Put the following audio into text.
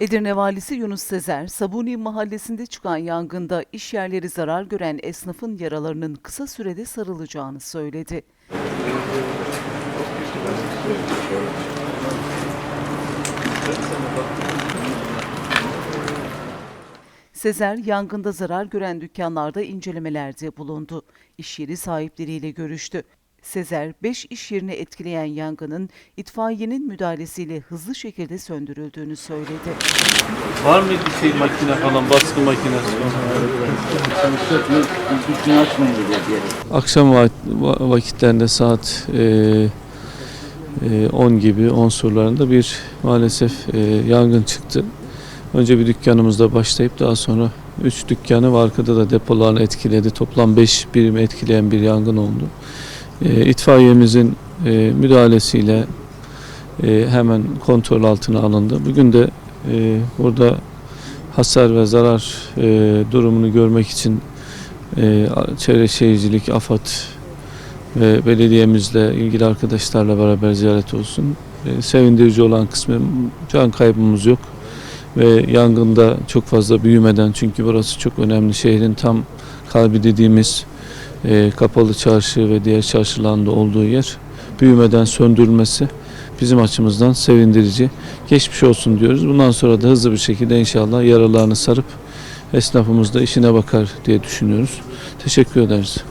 Edirne Valisi Yunus Sezer, Sabuni mahallesinde çıkan yangında iş yerleri zarar gören esnafın yaralarının kısa sürede sarılacağını söyledi. Sezer, yangında zarar gören dükkanlarda incelemelerde bulundu. İş yeri sahipleriyle görüştü. Sezer, 5 iş yerini etkileyen yangının itfaiyenin müdahalesiyle hızlı şekilde söndürüldüğünü söyledi. Var mıydı şey makine falan baskı makinesi? Akşam va- va- vakitlerinde saat e, e, 10 gibi 10 surlarında bir maalesef e, yangın çıktı. Önce bir dükkanımızda başlayıp daha sonra 3 dükkanı ve arkada da depolarını etkiledi. Toplam 5 birimi etkileyen bir yangın oldu. E, itfaiyemizin e, müdahalesiyle e, hemen kontrol altına alındı. Bugün de e, burada hasar ve zarar e, durumunu görmek için e, Çevre Şehircilik, AFAD ve belediyemizle ilgili arkadaşlarla beraber ziyaret olsun. E, sevindirici olan kısmı can kaybımız yok ve yangında çok fazla büyümeden çünkü burası çok önemli şehrin tam kalbi dediğimiz e, kapalı çarşı ve diğer çarşılarında olduğu yer büyümeden söndürülmesi bizim açımızdan sevindirici. Geçmiş olsun diyoruz. Bundan sonra da hızlı bir şekilde inşallah yaralarını sarıp esnafımız da işine bakar diye düşünüyoruz. Teşekkür ederiz.